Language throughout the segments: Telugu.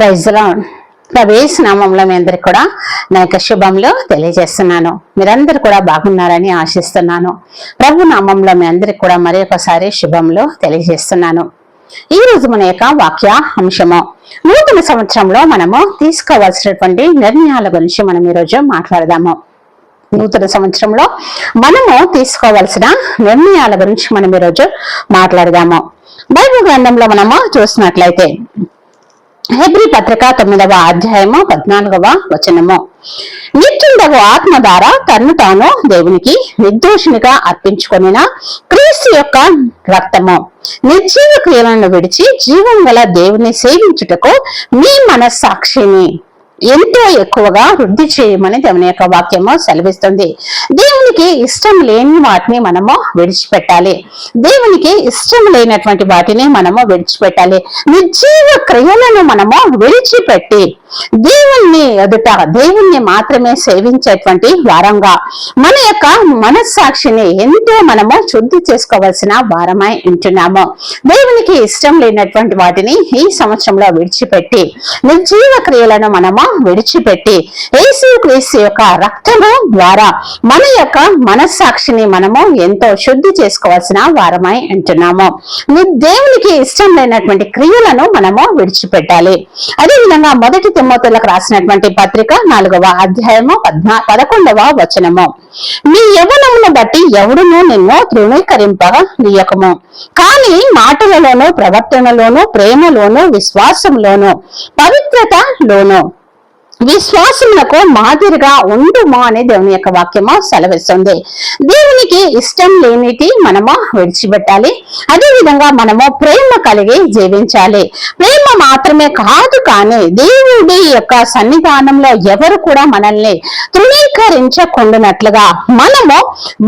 ప్రైజ్లో ప్రవేశ నామంలో మీ అందరికి కూడా నా యొక్క శుభంలో తెలియజేస్తున్నాను. మీరందరూ కూడా బాగున్నారని ఆశిస్తున్నాను. ప్రభు నామంలో మీ అందరికి కూడా మరి ఒకసారి శుభంలో తెలియజేస్తున్నాను. ఈ రోజు మన యొక్క వాక్య అంశము. నూతన సంవత్సరంలో మనము తీసుకోవాల్సినటువంటి నిర్ణయాల గురించి మనం ఈరోజు మాట్లాడదాము. నూతన సంవత్సరంలో మనము తీసుకోవాల్సిన నిర్ణయాల గురించి మనం ఈరోజు మాట్లాడదాము. బైబిల్ గ్రంథంలో మనము చూసినట్లయితే హెబ్రి పత్రిక తొమ్మిదవ అధ్యాయము పద్నాలుగవ వచనము. నిత్యుండవు ఆత్మ ద్వారా తన్ను తాను దేవునికి నిర్దోషునిగా అర్పించుకొనిన క్రీస్తు యొక్క రక్తము. నిర్జీవ క్రియలను విడిచి జీవం గల దేవుని సేవించుటకు మీ మనస్సాక్షిని. ఎంతో ఎక్కువగా వృద్ధి చేయమని దేవుని యొక్క వాక్యము సెలవిస్తుంది. దేవునికి ఇష్టం లేని వాటిని మనము విడిచిపెట్టాలి. దేవునికి ఇష్టం లేనటువంటి వాటిని మనము విడిచిపెట్టాలి. నిర్జీవ క్రియలను మనము విడిచిపెట్టి దేవుణ్ణి ఎదుట దేవుణ్ణి మాత్రమే సేవించేటువంటి వారంగా మన యొక్క మనస్సాక్షిని ఎంతో మనము శుద్ధి చేసుకోవాల్సిన వారమై ఉంటున్నాము. దేవునికి ఇష్టం లేనటువంటి వాటిని ఈ సంవత్సరంలో విడిచిపెట్టి నిర్జీవ క్రియలను మనము విడిచిపెట్టి యేసు క్రీస్తు యొక్క రక్తము ద్వారా మన యొక్క మనస్సాక్షిని మనము ఎంతో శుద్ధి చేసుకోవాల్సిన వారమై అంటున్నాము దేవునికి ఇష్టం లేనటువంటి క్రియలను మనము విడిచిపెట్టాలి. అదేవిధంగా మొదటి తిమ్మతులకు రాసినటువంటి పత్రిక నాలుగవ అధ్యాయము పద్నా పదకొండవ వచనము. మీ యవనమును బట్టి ఎవడును నిన్ను తృణీకరింప నీయకము కానీ మాటలలోను ప్రవర్తనలోను ప్రేమలోను విశ్వాసంలోను పవిత్రతలోను విశ్వాసములకు మాదిరిగా ఉండుమా అని దేవుని యొక్క వాక్యము సెలవిస్తుంది. దేవునికి ఇష్టం లేనిటి మనము విడిచిపెట్టాలి. అదే విధంగా మనము ప్రేమ కలిగి జీవించాలి. ప్రేమ మాత్రమే కాదు కానీ దేవుడి యొక్క సన్నిధానంలో ఎవరు కూడా మనల్ని స్వీకరించకుండానట్లుగా మనము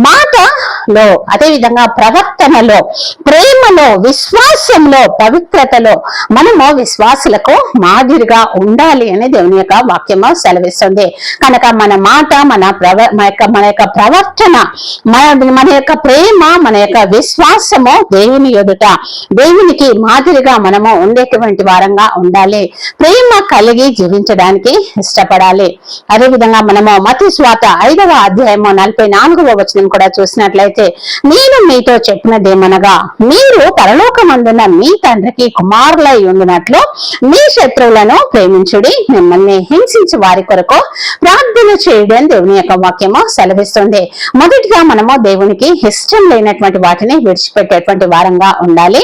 మాటలో అదేవిధంగా ప్రవర్తనలో ప్రేమలో విశ్వాసంలో పవిత్రతలో మనము విశ్వాసులకు మాదిరిగా ఉండాలి అని దేవుని యొక్క వాక్యము సెలవిస్తుంది. కనుక మన మాట మన ప్రవ మన యొక్క మన యొక్క ప్రవర్తన మన మన యొక్క ప్రేమ మన యొక్క విశ్వాసము దేవుని ఎదుట దేవునికి మాదిరిగా మనము ఉండేటువంటి వారంగా ఉండాలి. ప్రేమ కలిగి జీవించడానికి ఇష్టపడాలి. అదే విధంగా మనము మతి స్వాత ఐదవ అధ్యాయము నలభై నాలుగవ వచనం కూడా చూసినట్లయితే నేను మీతో చెప్పినదేమనగా మీరు పరలోకమందున మీ తండ్రికి కుమారులై ఉండినట్లు మీ శత్రువులను ప్రేమించుడి మిమ్మల్ని హింసించి వారి కొరకు ప్రార్థన చేయడం అని దేవుని యొక్క వాక్యము సెలవిస్తుంది. మొదటిగా మనము దేవునికి ఇష్టం లేనటువంటి వాటిని విడిచిపెట్టేటువంటి వారంగా ఉండాలి.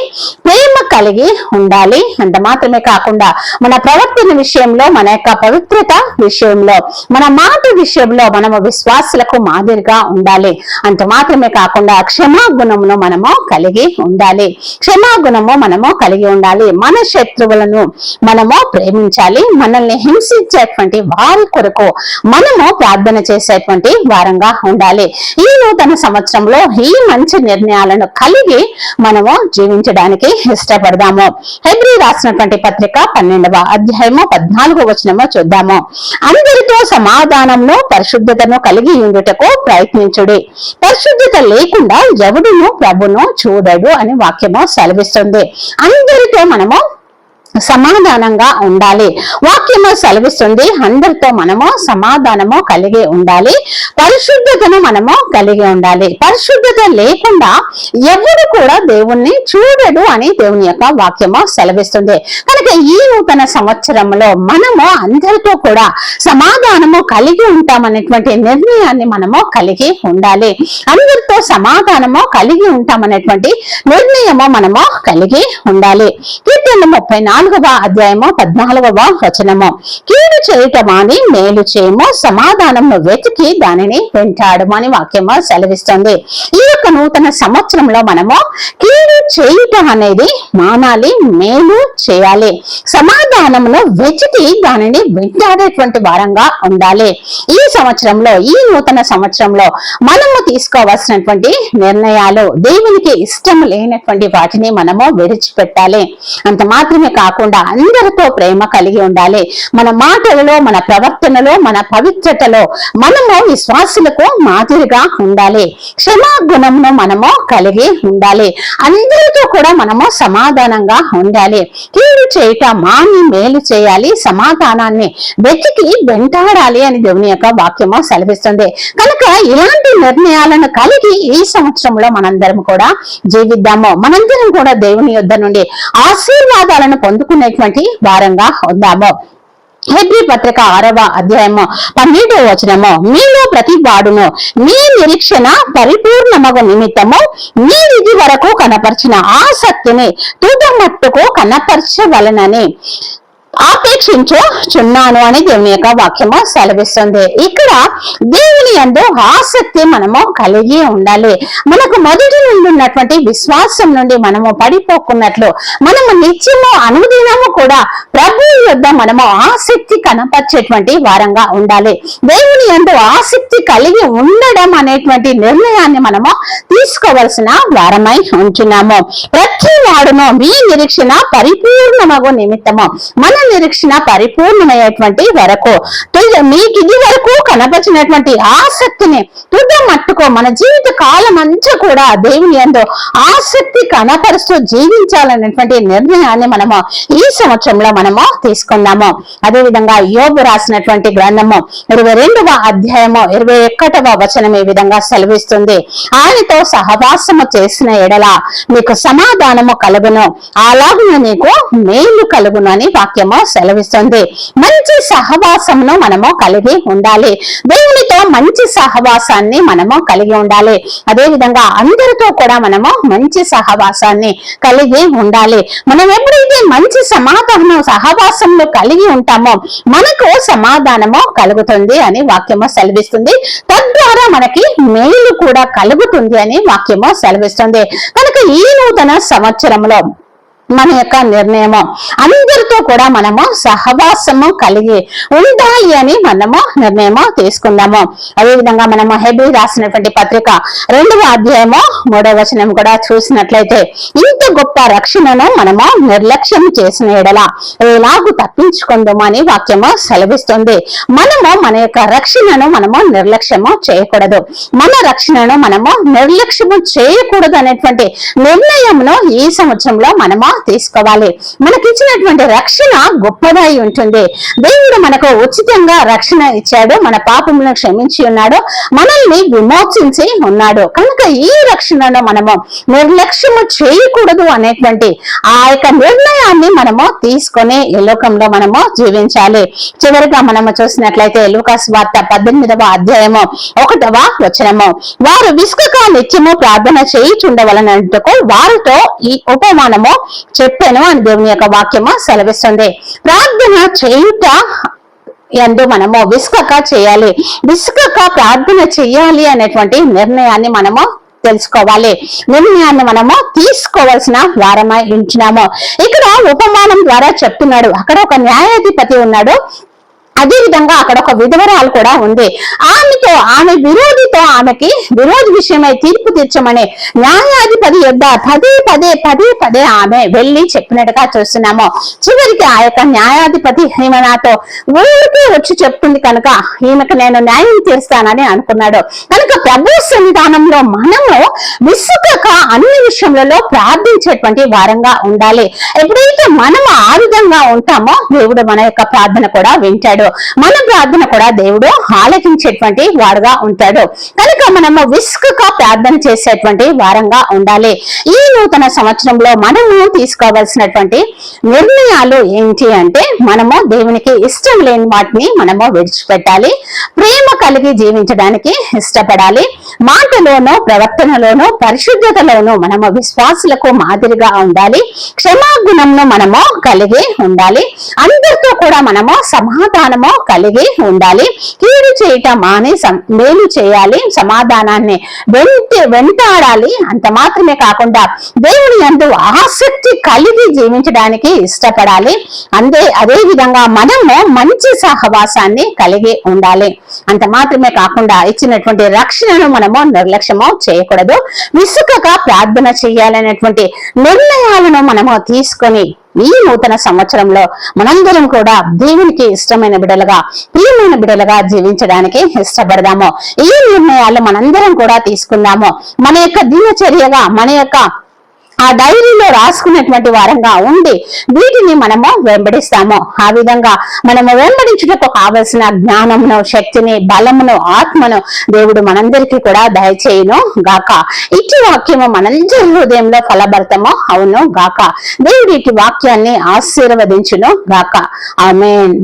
కలిగి ఉండాలి. అంత మాత్రమే కాకుండా మన ప్రవర్తన విషయంలో మన యొక్క పవిత్రత విషయంలో మన మాట విషయంలో మనము విశ్వాసులకు మాదిరిగా ఉండాలి. అంత మాత్రమే కాకుండా క్షమాగుణమును మనము కలిగి ఉండాలి. క్షమాగుణము మనము కలిగి ఉండాలి. మన శత్రువులను మనము ప్రేమించాలి. మనల్ని హింసించేటువంటి వారి కొరకు మనము ప్రార్థన చేసేటువంటి వారంగా ఉండాలి. ఈ నూతన సంవత్సరంలో ఈ మంచి నిర్ణయాలను కలిగి మనము జీవించడానికి ఇష్టం ఇష్టపడదాము హెబ్రి రాసినటువంటి పత్రిక పన్నెండవ అధ్యాయము పద్నాలుగో వచనమో చూద్దాము. అందరితో సమాధానంలో పరిశుద్ధతను కలిగి ఉండుటకు ప్రయత్నించుడి. పరిశుద్ధత లేకుండా ఎవడును ప్రభును చూడడు అని వాక్యము సెలవిస్తుంది. అందరితో మనము సమాధానంగా ఉండాలి. వాక్యము సెలవిస్తుంది అందరితో మనము సమాధానము కలిగి ఉండాలి. పరిశుద్ధతను మనము కలిగి ఉండాలి. పరిశుద్ధత లేకుండా ఎవరు కూడా దేవుణ్ణి చూడడు అని దేవుని యొక్క వాక్యము సెలవిస్తుంది. కనుక ఈ నూతన సంవత్సరంలో మనము అందరితో కూడా సమాధానము కలిగి ఉంటామనేటువంటి నిర్ణయాన్ని మనము కలిగి ఉండాలి. అందరితో సమాధానము కలిగి ఉంటామనేటువంటి నిర్ణయము మనము కలిగి ఉండాలి. కీర్తన ముప్పై నాలుగు నాలుగవ అధ్యాయము పద్నాలుగవ వచనము. కీడు చేయటమాని మేలు చేయము సమాధానము వెతికి దానిని వెంటాడమని అని వాక్యము సెలవిస్తుంది. ఈ యొక్క నూతన సంవత్సరంలో మనము కీడు చేయటం అనేది మానాలి మేలు చేయాలి. సమాధానమును వెతికి దానిని వెంటాడేటువంటి వారంగా ఉండాలి. ఈ సంవత్సరంలో ఈ నూతన సంవత్సరంలో మనము తీసుకోవాల్సినటువంటి నిర్ణయాలు దేవునికి ఇష్టం లేనటువంటి వాటిని మనము విడిచిపెట్టాలి. అంత మాత్రమే కాకుండా కాకుండా అందరితో ప్రేమ కలిగి ఉండాలి. మన మాటలలో మన ప్రవర్తనలో మన పవిత్రతలో మనము విశ్వాసులకు మాదిరిగా ఉండాలి. క్షమా గుణమును మనము కలిగి ఉండాలి. అందరితో కూడా మనము సమాధానంగా ఉండాలి. కీడు చేయట మాని మేలు చేయాలి. సమాధానాన్ని వెతికి వెంటాడాలి అని దేవుని యొక్క వాక్యము సెలవిస్తుంది. కనుక ఇలాంటి నిర్ణయాలను కలిగి ఈ సంవత్సరంలో మనందరం కూడా జీవిద్దాము. మనందరం కూడా దేవుని యొద్ద నుండి ఆశీర్వాదాలను పొందుకునేటువంటి వారంగా ఉందాము. హెబ్రి పత్రిక ఆరవ అధ్యాయము పన్నెండవ వచనము. మీలో ప్రతి వాడును మీ నిరీక్షణ పరిపూర్ణమగు నిమిత్తము మీ ఇది వరకు కనపరిచిన ఆసక్తిని తుద మట్టుకు కనపరచవలనని. ఆపేక్షించుచున్నాను అని దేవుని యొక్క వాక్యము సెలవిస్తుంది. ఇక్కడ దేవుని అందు ఆసక్తి మనము కలిగి ఉండాలి. మనకు మొదటి నుండి ఉన్నటువంటి విశ్వాసం నుండి మనము పడిపోకున్నట్లు మనము నిత్యము అనుదినము కూడా ప్రభు యొద్ద మనము ఆసక్తి కనపరిచేటువంటి వారంగా ఉండాలి. దేవుని అందు ఆసక్తి కలిగి ఉండడం అనేటువంటి నిర్ణయాన్ని మనము తీసుకోవలసిన వారమై ఉంచున్నాము ప్రతి వాడును మీ నిరీక్షణ పరిపూర్ణమగు నిమిత్తము. మన నిరీక్షణ పరిపూర్ణమైనటువంటి వరకు. మీకు ఇది వరకు కనపరిచినటువంటి ఆసక్తిని తుద మట్టుకో మన జీవిత కాలం అంతా కూడా దేవుని ఎందు ఆసక్తి కనపరుస్తూ జీవించాలనేటువంటి నిర్ణయాన్ని మనము ఈ సంవత్సరంలో మనము తీసుకున్నాము. అదే విధంగా యోగు రాసినటువంటి గ్రంథము ఇరవై రెండవ అధ్యాయము ఇరవై ఒక్కటవ వచనం ఈ విధంగా సెలవిస్తుంది. ఆయనతో సహవాసము చేసిన ఎడల మీకు సమాధానము కలుగును. అలాగున నీకు మేలు కలుగును అని వాక్యము సెలవిస్తుంది. మంచి సహవాసమును మనము కలిగి ఉండాలి. దేవునితో మంచి సహవాసాన్ని మనము కలిగి ఉండాలి. అదే విధంగా అందరితో కూడా మనము మంచి సహవాసాన్ని కలిగి ఉండాలి. మనం ఎప్పుడైతే మంచి సమాధానం సహవాసంలో కలిగి ఉంటామో మనకు సమాధానము కలుగుతుంది అని వాక్యము సెలవిస్తుంది. తద్వారా మనకి మేలు కూడా కలుగుతుంది అని వాక్యము సెలవిస్తుంది. కనుక ఈ నూతన సంవత్సరంలో మన యొక్క నిర్ణయము. అందరితో కూడా మనము సహవాసము కలిగి ఉండాలి అని మనము నిర్ణయము తీసుకుందాము. అదేవిధంగా మనము హెబీ రాసినటువంటి పత్రిక రెండవ అధ్యాయము మూడవ వచనం కూడా చూసినట్లయితే ఇంత గొప్ప రక్షణను మనము నిర్లక్ష్యం చేసిన ఎడల ఎలాగూ తప్పించుకుందాము అని వాక్యము సెలవిస్తుంది. మనము మన యొక్క రక్షణను మనము నిర్లక్ష్యము చేయకూడదు. మన రక్షణను మనము నిర్లక్ష్యము చేయకూడదు అనేటువంటి నిర్ణయమును ఈ సంవత్సరంలో మనము తీసుకోవాలి. మనకిచ్చినటువంటి రక్షణ గొప్పదై ఉంటుంది. దేవుడు మనకు ఉచితంగా రక్షణ ఇచ్చాడు. మన పాపములను క్షమించి ఉన్నాడు. మనల్ని విమోచించి ఉన్నాడు. కనుక ఈ రక్షణను మనము నిర్లక్ష్యము చేయకూడదు అనేటువంటి ఆ యొక్క నిర్ణయాన్ని మనము తీసుకొని ఈ లోకంలో మనము జీవించాలి. చివరిగా మనము చూసినట్లయితే లూకాస్ వార్త పద్దెనిమిదవ అధ్యాయము ఒకటవ వచనము. వారు విసుకక నిత్యము ప్రార్థన చేయుచుండవలనందుకు వారితో ఈ ఉపమానము చెప్పాను అని దేవుని యొక్క వాక్యము సెలవిస్తుంది. ప్రార్థన చేయుట ఎందు మనము విసుకక చేయాలి. విసుకక ప్రార్థన చేయాలి అనేటువంటి నిర్ణయాన్ని మనము తెలుసుకోవాలి. నిర్ణయాన్ని మనము తీసుకోవాల్సిన వారమై ఉంచినాము. ఇక్కడ ఉపమానం ద్వారా చెప్తున్నాడు. అక్కడ ఒక న్యాయాధిపతి ఉన్నాడు. అదే విధంగా అక్కడ ఒక విధవరాలు కూడా ఉంది. ఆమెతో ఆమె విరోధితో ఆమెకి విరోధి విషయమై తీర్పు తీర్చమని న్యాయాధిపతి యొద్ద పదే పదే పదే పదే ఆమె వెళ్ళి చెప్పినట్టుగా చూస్తున్నాము. చివరికి ఆ యొక్క న్యాయాధిపతి ఈమె నాతో ఊరికే వచ్చి చెప్తుంది కనుక ఈమెకు నేను న్యాయం తీరుస్తానని అనుకున్నాడు. కనుక ప్రభు సన్నిధానంలో మనము విసుకక అన్ని విషయములలో ప్రార్థించేటువంటి వారంగా ఉండాలి. ఎప్పుడైతే మనం ఆ విధంగా ఉంటామో దేవుడు మన యొక్క ప్రార్థన కూడా వింటాడు. మన ప్రార్థన కూడా దేవుడు ఆలకించేటువంటి వాడుగా ఉంటాడు. కనుక మనము విసుకక ప్రార్థన చేసేటువంటి వారంగా ఉండాలి. ఈ నూతన సంవత్సరంలో మనము తీసుకోవాల్సినటువంటి నిర్ణయాలు ఏంటి అంటే మనము దేవునికి ఇష్టం లేని వాటిని మనము విడిచిపెట్టాలి. ప్రేమ కలిగి జీవించడానికి ఇష్టపడాలి. మాటలోనూ ప్రవర్తనలోనూ పరిశుద్ధతలోనూ మనము విశ్వాసులకు మాదిరిగా ఉండాలి. క్షమాగుణంను మనము కలిగి ఉండాలి. అందరితో కూడా మనము సమాధానం సమాధానము కలిగి ఉండాలి. కీడు చేయటం అనే మేలు చేయాలి సమాధానాన్ని వెంట వెంటాడాలి అంత మాత్రమే కాకుండా దేవుని అందు ఆసక్తి కలిగి జీవించడానికి ఇష్టపడాలి. అంతే అదే విధంగా మనము మంచి సహవాసాన్ని కలిగి ఉండాలి. అంత మాత్రమే కాకుండా ఇచ్చినటువంటి రక్షణను మనము నిర్లక్ష్యము చేయకూడదు. విసుకగా ప్రార్థన చేయాలనేటువంటి నిర్ణయాలను మనము తీసుకొని ఈ నూతన సంవత్సరంలో మనందరం కూడా దేవునికి ఇష్టమైన బిడలుగా ప్రియమైన బిడలుగా జీవించడానికి ఇష్టపడదాము. ఈ నిర్ణయాలు మనందరం కూడా తీసుకుందాము. మన యొక్క దినచర్యగా మన యొక్క ఆ డైరీలో రాసుకున్నటువంటి వారంగా ఉండి వీటిని మనము వెంబడిస్తాము. ఆ విధంగా మనము వెంబడించుటకు కావలసిన జ్ఞానమును శక్తిని బలమును ఆత్మను దేవుడు మనందరికీ కూడా దయచేయును గాక. ఇటు వాక్యము మనందరి హృదయంలో ఫలభరితము అవును గాక. దేవుడి ఇటు వాక్యాన్ని ఆశీర్వదించును గాక. ఆమెన్.